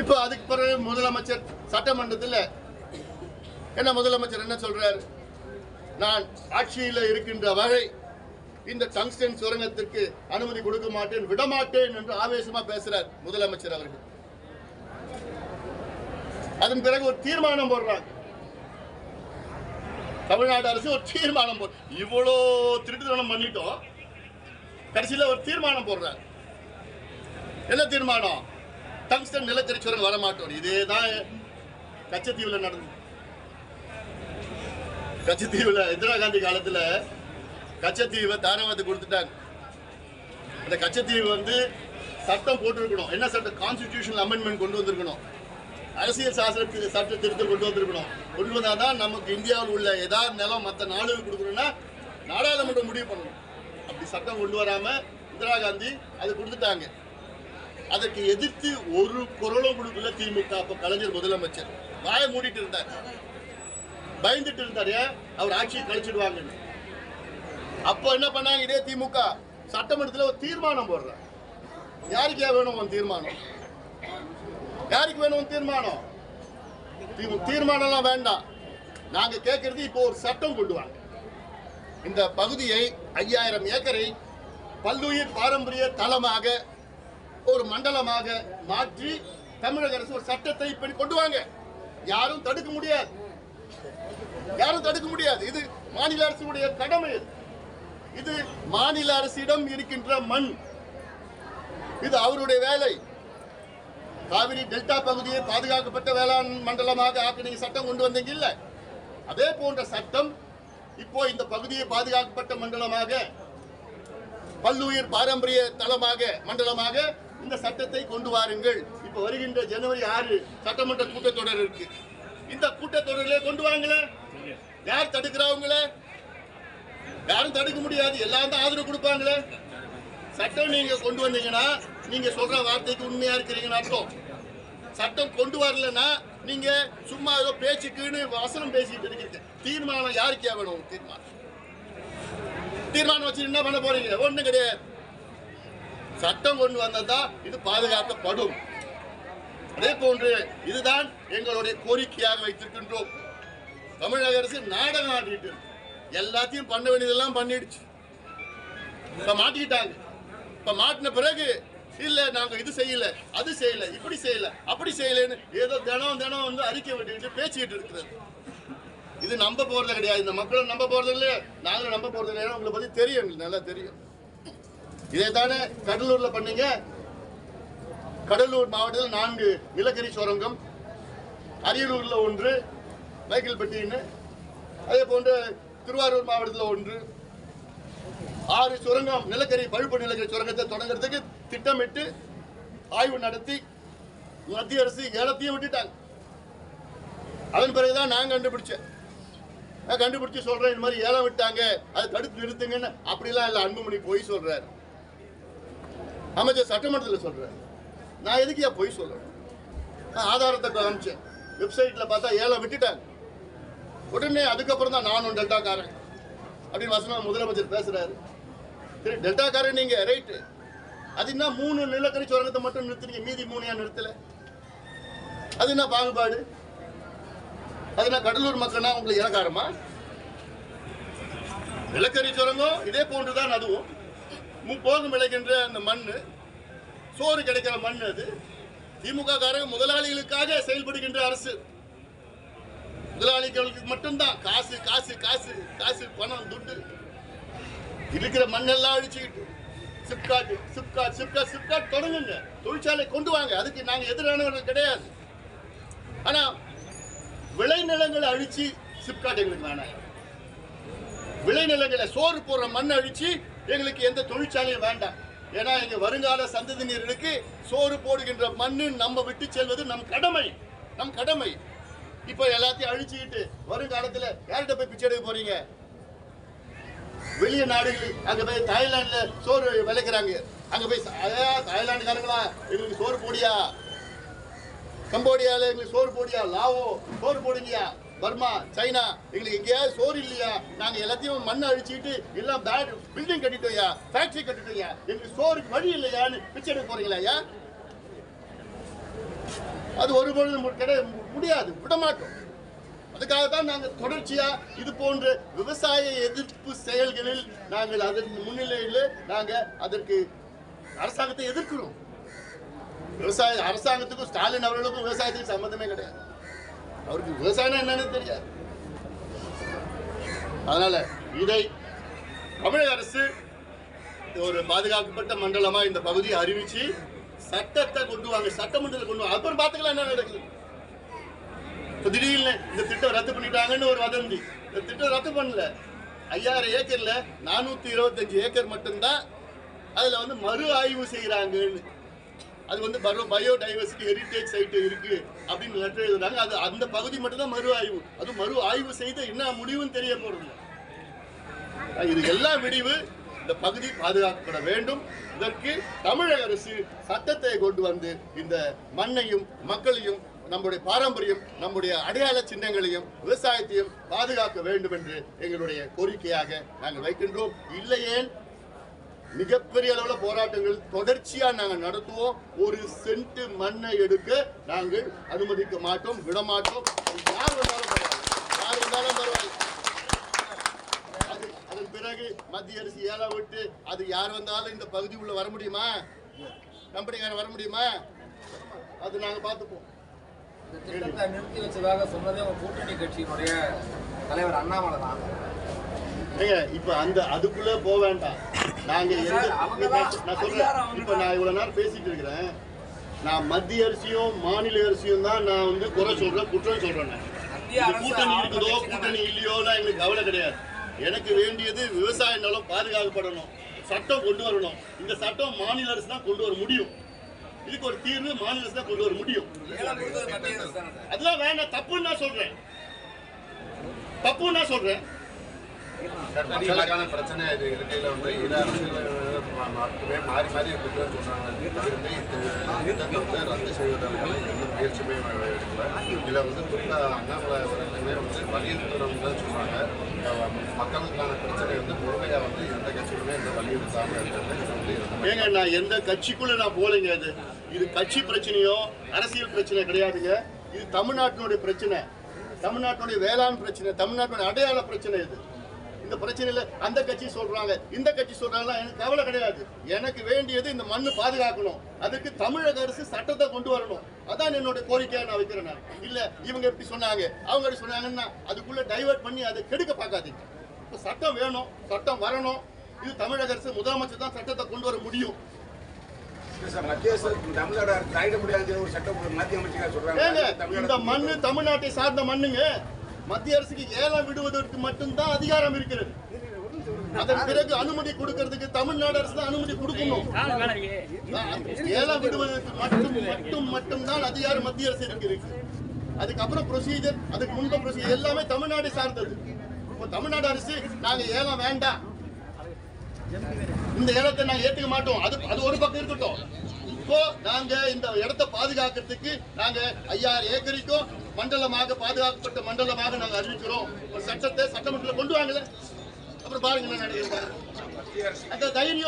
இப்போ அதுக்கு பிறகு முதலமைச்சர் சட்டமன்றத்தில் என்ன முதலமைச்சர் என்ன சொல்றார்? நான் ஆட்சியில் இருக்கின்ற வரை இந்த டங்ஸ்டன் சுரங்கத்திற்கு அனுமதி கொடுக்க மாட்டேன் விடமாட்டேன் என்று ஆவேசமா பேசுறார் முதலமைச்சர் அவர்கள். அதன் பிறகு ஒரு தீர்மானம் போடுறாங்க. தமிழ்நாடு அரசு ஒரு தீர்மானம் போடு இவ்வளோ திருட்டுத்தனம் பண்ணிட்டோம். கடைசியில் ஒரு தீர்மானம் போடுறாங்க. என்ன தீர்மானம்? டங்ஸ்டன் நிலக்கரி சுரங்கம் வர மாட்டோம் இதே தான் கச்சத்தீவில் நடந்தது. கச்சத்தீவில் இந்திரா காந்தி காலத்தில் கச்சத்தீவை தாராவத்துக்கு கொடுத்துட்டாங்க. அந்த கச்சத்தீவு வந்து சட்டம் போட்டிருக்கணும். என்ன சட்டம்? கான்ஸ்டிடியூஷன் அமெண்ட்மெண்ட் கொண்டு வந்திருக்கணும். அரசியல் சாசன சட்ட திருத்தம் கொண்டு வந்திருக்கணும். கொண்டு வந்தால் தான் நமக்கு இந்தியாவில் உள்ள ஏதாவது நிலம் மற்ற நாடுகளுக்கு கொடுக்கணும்னா நாடாளுமன்றம் முடிவு பண்ணணும். அப்படி சட்டம் கொண்டு வராமல் இந்திரா காந்தி அது கொடுத்துட்டாங்க. அதற்கு எதிர்த்து ஒரு குரலும் கொடுக்கல திமுக. அப்ப கலைஞர் முதலமைச்சர். வாயை மூடிட்டு இருந்தார். பயந்துட்டு இருந்தாரு. அவர் ஆட்சியை கழிச்சிடுவாங்கன்னு அப்போ என்ன பண்ணாங்க? இதே திமுக. சட்டமன்றத்தில் ஒரு தீர்மானம் போடுறாங்க. யாருக்கே வேணும் உன் தீர்மானம்? யாருக்கு வேணும் உன் தீர்மானம்? தீர்மானம்லாம் வேண்டாம். நாங்க கேட்கறது இப்போ ஒரு சட்டம் கொண்டு வாங்க. இந்த பகுதியை ஐயாயிரம் ஏக்கரை பல்லுயிர் பாரம்பரிய தளமாக ஒரு மண்டலமாக மாற்றி தமிழக அரசு ஒரு சட்டத்தை இப்படி கொண்டு வாங்க. யாரும் தடுக்க முடியாது. யாரும் தடுக்க முடியாது. இது மாநில அரசுடைய கடமை இது. மாநில அரசிடம் இருக்கின்ற மண். இது அவருடைய வேலை. காவிரி டெல்டா பகுதியை பாதுகாக்கப்பட்ட வேளாண் மண்டலமாக ஆக்க நீங்க சட்டம் கொண்டு வந்தீங்க இல்ல? அதே போன்ற சட்டம் இப்போ இந்த பகுதியை பாதுகாக்கப்பட்ட மண்டலமாக பல்லுயிர் பாரம்பரிய தலமாக மண்டலமாக இந்த சட்டத்தை கொண்டு வாருங்கள். இப்போ வருகின்ற ஜனவரி ஆறு சட்டமன்ற கூட்டத்தொடர் இருக்கு. இந்த கூட்டத்தொடரிலே கொண்டு வாங்களே. யார் தடுக்கிறாங்களே யாரும் தடுக்க முடியாது. எல்லாரும் தான் ஆதரவு கொடுப்பாங்களே. சட்டம் நீங்க கொண்டு வந்தீங்கன்னா நீங்க சொல்ற வார்த்தைக்கு உண்மையா இருக்கிறீங்கன்னு அர்த்தம் சட்டம் கொண்டு வரலன்னா நீங்க சும்மா ஏதோ பேச்சுக்குன்னு வசனம் பேசிட்டு இருக்கீங்க தீர்மானம் யாருக்கே வேணும் தீர்மானம். தீர்மானம் வச்சு என்ன பண்ண போறீங்க? ஒண்ணு கிடையாது. சட்டம் கொண்டு வந்ததா இது பாதுகாக்கப்படும். அதே போன்று இதுதான் எங்களுடைய கோரிக்கையாக வைத்திருக்கின்றோம். தமிழக அரசு நாடகம் ஆடிட்டு எல்லாத்தையும் பண்ண வேண்டியதெல்லாம் பண்ணிடுச்சு. இப்ப மாட்டிக்கிட்டாங்க. இப்ப மாட்டின பிறகு இல்ல நாங்க இது செய்யல அது செய்யல இப்படி செய்யல அப்படி செய்யலன்னு ஏதோ தினம் தினம் வந்து அறிக்கை விட்டுக்கிட்டு பேசிக்கிட்டு இருக்கிறது. இது நம்ப போறது கிடையாது. இந்த மக்களை நம்ப போறது இல்லையா நாங்களும் நம்ப போறது இல்லையா உங்களை பத்தி தெரியும் எங்களுக்கு நல்லா தெரியும். இதே தானே கடலூர்ல பண்ணீங்க? கடலூர் மாவட்டத்தில் நான்கு நிலக்கரி சுரங்கம் அரியலூர்ல ஒன்று மைக்கேல்பட்டின்னு அதே போன்று திருவாரூர் மாவட்டத்தில் ஒன்று. ஆறு சுரங்கம் நிலக்கரி பழுப்பு நிலக்கரி சுரங்கத்தை தொடங்குறதுக்கு திட்டமிட்டு ஆய்வு நடத்தி மத்திய அரசு ஏலத்தையும் விட்டுட்டாங்க. அதன் பிறகுதான் நான் கண்டுபிடிச்சேன் நான் கண்டுபிடிச்சு சொல்றேன் இந்த மாதிரி ஏலம் விட்டாங்க அதை தடுத்து நிறுத்துங்கன்னு. அப்படிலாம் இல்லை அன்புமணி போய் சொல்றாரு. அமைச்சர் சட்டமன்றத்தில் சொல்கிறேன் நான் எதுக்கு பொய் சொல்றேன்? நான் ஆதாரத்தை காமிச்சேன் வெப்சைட்டில் பார்த்தா ஏழை விட்டுட்டாங்க. உடனே அதுக்கப்புறம் தான் நானும் டெல்டாக்காரன் அப்படின்னு வசனம் முதலமைச்சர் பேசுகிறாரு சரி டெல்டாக்காரன் நீங்கள் ரைட்டு. அது என்ன மூணு நிலக்கரி சுரங்கத்தை மட்டும் நிறுத்துறீங்க? மீதி மூணையா நிறுத்தலை? அது என்ன பாகுபாடு? அது என்ன கடலூர் மக்கள்னா உங்களுக்கு இலக்காரமா நிலக்கரி சுரங்கம் இதே போன்றுதான் அதுவும் மு- போகும் விளைகின்ற அந்த மண் சோறு கிடைக்கிற மண் அது. திமுக காரங்க முதலாளிகளுக்காக செயல்படுகின்ற அரசு. முதலாளிகளுக்கு மட்டும்தான். காசு காசு காசு காசு பணம் துட்டு. இருக்கிற மண்ணெல்லாம் அழிச்சுக்கிட்டு சிப்காட் சிப்காட் சிப்காட் சிப்காட் தொடங்குங்க. தொழிற்சாலை கொண்டு வாங்க. அதுக்கு நாங்க எதிரானவர்கள் கிடையாது. ஆனா விளைநிலங்களை அழிச்சு சிப்காட் எங்களுக்கு வேணாம். விளைநிலங்களை சோறு போடுற மண் அழிச்சு எங்களுக்கு எந்த தொழிற்சாலையும் வேண்டாம். ஏன்னா எங்க வருங்கால சந்ததியினருக்கு சோறு போடுகின்ற மண்ணு நம்ம விட்டு செல்வது நம் கடமை. நம் கடமை. இப்போ எல்லாத்தையும் அழிச்சுக்கிட்டு வருங்காலத்துல யார்கிட்ட போய் பிச்சை எடுக்க போறீங்க? வெளிய நாடுகள் அங்க போய் தாய்லாந்துல சோறு விளைக்கிறாங்க. அங்க போய் தாய்லாந்துக்காரங்களா எங்களுக்கு சோறு போடியா? கம்போடியால எங்களுக்கு சோறு போடியா? லாவோ சோறு போடுங்கயா பர்மா சைனா எங்களுக்கு எங்கேயாவது சோறு இல்லையா? நாங்க எல்லாத்தையும் மண் அழிச்சுக்கிட்டு எல்லாம் பேட் பில்டிங் கட்டிட்டோயா ஃபேக்டரி கட்டிட்டோயா எங்களுக்கு சோறுக்கு வழி இல்லையான்னு பிச்சை எடுக்க போறீங்களா அது ஒரு மு- முடியாது விட மாட்டோம் அதுக்காக தான் நாங்கள் தொடர்ச்சியா இது போன்ற விவசாய எதிர்ப்பு செயல்களில் நாங்கள் அதற்கு முன்னிலையில் நாங்கள் அதற்கு அரசாங்கத்தை எதிர்க்கிறோம். விவசாய அரசாங்கத்துக்கும் ஸ்டாலின் அவர்களுக்கும் விவசாயத்துக்கு சம்மந்தமே கிடையாது. அவருக்கு விவசாயம் என்னன்னு தெரியாது. அதனால இதை தமிழக அரசு ஒரு பாதுகாக்கப்பட்ட மண்டலமா இந்த பகுதியை அறிவிச்சு சட்டத்தை கொண்டு வாங்க சட்டமன்றத்தில் கொண்டு வாங்க. அப்புறம் பார்த்துக்கலாம் என்ன நடக்குது. இப்போ திடீர்னு இந்த திட்டம் ரத்து பண்ணிட்டாங்கன்னு ஒரு வதந்தி. இந்த திட்டம் ரத்து பண்ணல. ஐயாயிரம் ஏக்கர்ல நானூத்தி இருபத்தஞ்சு ஏக்கர் மட்டும்தான் அதுல வந்து மறு ஆய்வு செய்யறாங்கன்னு அது வந்து பரோ பயோடைவர்சிட்டி ஹெரிட்டேஜ் சைட்டு இருக்கு அப்படின்னு லெட்டர் எழுதுறாங்க. அது அந்த பகுதி மட்டும் தான் மறு ஆய்வு. அது மறு ஆய்வு செய்து என்ன முடிவுன்னு தெரிய போறது இது எல்லா விடிவு இந்த பகுதி பாதுகாக்கப்பட வேண்டும். இதற்கு தமிழக அரசு சட்டத்தை கொண்டு வந்து இந்த மண்ணையும் மக்களையும் நம்முடைய பாரம்பரியம் நம்முடைய அடையாள சின்னங்களையும் விவசாயத்தையும் பாதுகாக்க வேண்டும் என்று எங்களுடைய கோரிக்கையாக நாங்கள் வைக்கின்றோம். இல்லையேன் மிகப்பெரிய அளவில் போராட்டங்கள் தொடர்ச்சியா நாங்கள் நடத்துவோம். ஒரு சென்ட் மண்ணை எடுக்க நாங்கள் அனுமதிக்க மாட்டோம் விட மாட்டோம். அது யார் வந்தாலும் யார் வந்தாலும் பரவாயில்லை. அது அதன் பிறகு மத்திய அரசு ஏழை விட்டு அது யார் வந்தாலும் இந்த பகுதி உள்ள வர முடியுமா? கம்பெனிக்காரன் வர முடியுமா? அது நாங்கள் பார்த்துப்போம். திட்டத்தை நிறுத்தி வச்சதாக சொன்னதே உங்க கூட்டணி கட்சியினுடைய தலைவர் அண்ணாமலை தான் இப்ப அந்த அதுக்குள்ள போக வேண்டாம். நாங்க நான் சொல்றேன். இப்ப நான் இவ்வளவு நேரம் பேசிட்டு இருக்கிறேன். நான் மத்திய அரசியும் மாநில அரசியும் தான் நான் வந்து குறை சொல்றேன் குற்றம் சொல்றேன் கூட்டணி இருக்குதோ. கூட்டணி இல்லையோலாம் எங்களுக்கு கவலை கிடையாது. எனக்கு வேண்டியது விவசாய நிலம் பாதுகாக்கப்படணும் சட்டம் கொண்டு வரணும். இந்த சட்டம் மாநில அரசு தான் கொண்டு வர முடியும். இதுக்கு ஒரு தீர்வு மாநில அரசு தான் கொண்டு வர முடியும்? அதெல்லாம் வேண்டாம் தப்புன்னு நான் சொல்றேன். தப்புன்னு நான் சொல்றேன். மக்களுக்கான பிரச்சனை இது இருக்கையில் வந்து இதை அரசியல் மாறி மாறி இருக்குதுன்னு சொன்னாங்க. தவிர்த்து இந்த வந்து ரத்து செய்வதற்கான எந்த முயற்சியுமே எடுக்கல. இதில் வந்து குறிப்பாக அண்ணாமலை அவர்களுமே வந்து வலியுறுத்தணும்னு தான் சொன்னாங்க. மக்களுக்கான பிரச்சனை வந்து முழுமையாக வந்து எந்த கட்சியுமே இந்த வலியுறுத்தாமல் இருக்கிறது. ஏங்க நான் எந்த கட்சிக்குள்ளே நான் போலீங்க அது இது கட்சி பிரச்சனையோ அரசியல் பிரச்சனை கிடையாதுங்க. இது தமிழ்நாட்டினுடைய பிரச்சனை. தமிழ்நாட்டினுடைய வேளாண் பிரச்சனை தமிழ்நாட்டினுடைய அடையாள பிரச்சனை இது. இந்த பிரச்சனையில அந்த கட்சி சொல்றாங்க இந்த கட்சி சொல்றாங்க எனக்கு கவலை கிடையாது. எனக்கு வேண்டியது இந்த மண்ணு பாதுகாக்கணும். அதுக்கு தமிழக அரசு சட்டத்தை கொண்டு வரணும். அதான் என்னோட கோரிக்கையா நான் வைக்கிறேன் நான். இல்ல இவங்க எப்படி சொன்னாங்க. அவங்க எப்படி சொன்னாங்கன்னா அதுக்குள்ள டைவர்ட் பண்ணி அதை கெடுக்க பார்க்காதீங்க. இப்ப சட்டம் வேணும் சட்டம் வரணும். இது தமிழக அரசு முதலமைச்சர் தான் சட்டத்தை கொண்டு வர முடியும். தமிழ்நாடு இந்த மண்ணு தமிழ்நாட்டை சார்ந்த மண்ணுங்க. மத்திய அரசுக்கு ஏலம் விடுவதற்கு மட்டும்தான் அதிகாரம் இருக்கிறது. அதன் பிறகு அனுமதி கொடுக்கிறதுக்கு தமிழ்நாடு அரசு தான் அனுமதி கொடுக்கணும். ஏலம் விடுவதற்கு மட்டும் மட்டும் மட்டும்தான் அதிகாரம் மத்திய அரசு இருக்கு அதுக்கப்புறம் ப்ரொசீஜர் அதுக்கு முன்பு ப்ரொசீஜர் எல்லாமே தமிழ்நாடு சார்ந்தது. இப்போ தமிழ்நாடு அரசு நாங்க ஏலம் வேண்டாம். இந்த ஏலத்தை நாங்க ஏத்துக்க மாட்டோம். அது அது ஒரு பக்கம் இருக்கட்டும். இப்போ நாங்க இந்த இடத்தை பாதுகாக்கிறதுக்கு நாங்க ஐயாயிரம் ஏக்கருக்கும் மண்டலமாக பாதுகாக்கப்பட்ட மண்டலமாக நாங்கள் அறிவிக்கிறோம். ஒரு சட்டத்தை சட்டமன்றத்தில் கொண்டு வாங்கல. அப்புறம் பாருங்க என்ன நடக்குது. அந்த தைரியம்